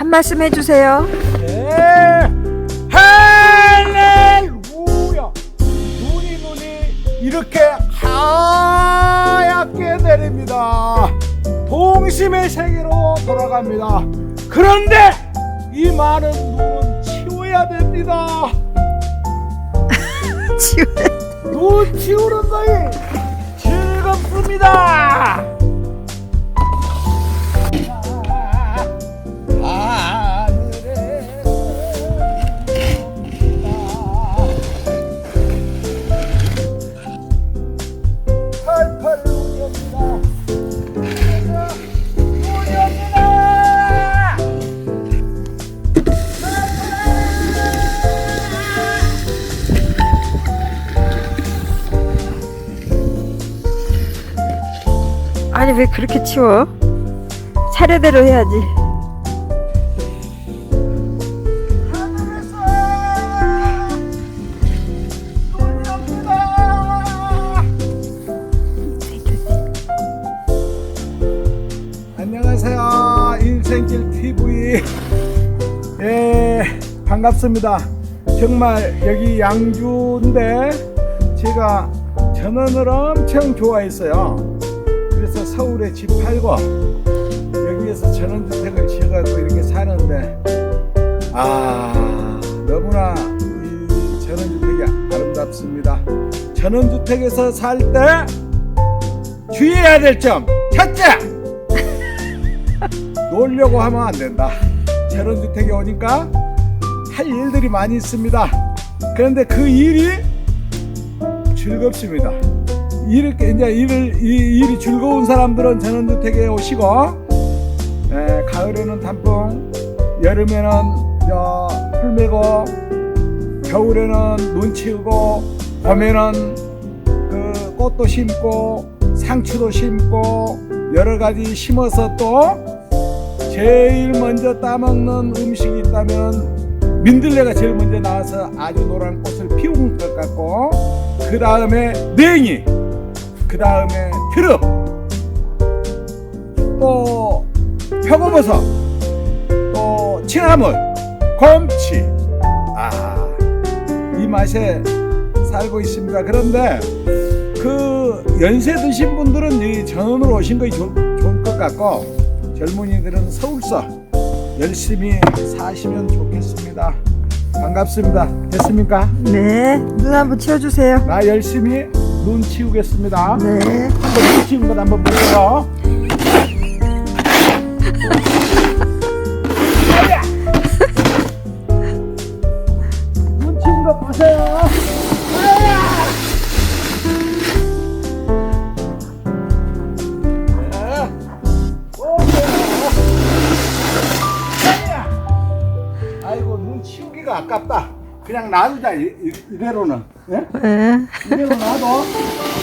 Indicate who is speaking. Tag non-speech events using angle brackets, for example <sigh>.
Speaker 1: 한 말씀 해주세요.
Speaker 2: 네. 할렐루야. 눈이 눈이 이렇게 하얗게 내립니다. 동심의 세계로 돌아갑니다. 그런데 이 많은 눈은 치워야 됩니다. <laughs> 눈 치우는 것이 즐겁습니다.
Speaker 1: 아니 왜 그렇게 치워? 차례대로 해야지.
Speaker 2: 안녕하세요. 인생길 TV. 예, 반갑습니다. 정말 여기 양주인데 제가 전원을 엄청 좋아했어요. 그래서 서울에 집 팔고 여기에서 전원주택을 지어가지고 이렇게 사는데 아 너무나 이 전원주택이 아름답습니다. 전원주택에서 살 때 주의해야 될 점 첫째 <laughs> 놀려고 하면 안 된다. 전원주택에 오니까 할 일들이 많이 있습니다. 그런데 그 일이 즐겁습니다. 이렇게 이제 일을 이 일이 즐거운 사람들은 전원주택에 오시고 에, 가을에는 단풍, 여름에는 저 풀매고 겨울에는 눈 치우고 봄에는 그 꽃도 심고 상추도 심고 여러 가지 심어서 또 제일 먼저 따먹는 음식이 있다면 민들레가 제일 먼저 나와서 아주 노란 꽃을 피운 것 같고 그 다음에 냉이 그 다음에 트릅 또 표고버섯. 또 칭나물. 곰치. 아 이 맛에 살고 있습니다. 그런데 그 연세 드신 분들은 이 전원으로 오신 것이 좋, 좋을 것 같고 젊은이들은 서울서 열심히 사시면 좋겠습니다. 반갑습니다. 됐습니까?
Speaker 1: 네, 눈 한번 치워주세요.
Speaker 2: 나 열심히 눈 치우겠습니다
Speaker 1: 네.
Speaker 2: 한번 눈 치운 것 한번 보세요! 눈 치운 거 보세요! 네. 아이고 눈 치우기가 아깝다 그냥 놔두자 이, 이, 이대로는 예?
Speaker 1: 네.
Speaker 2: 이대로 놔둬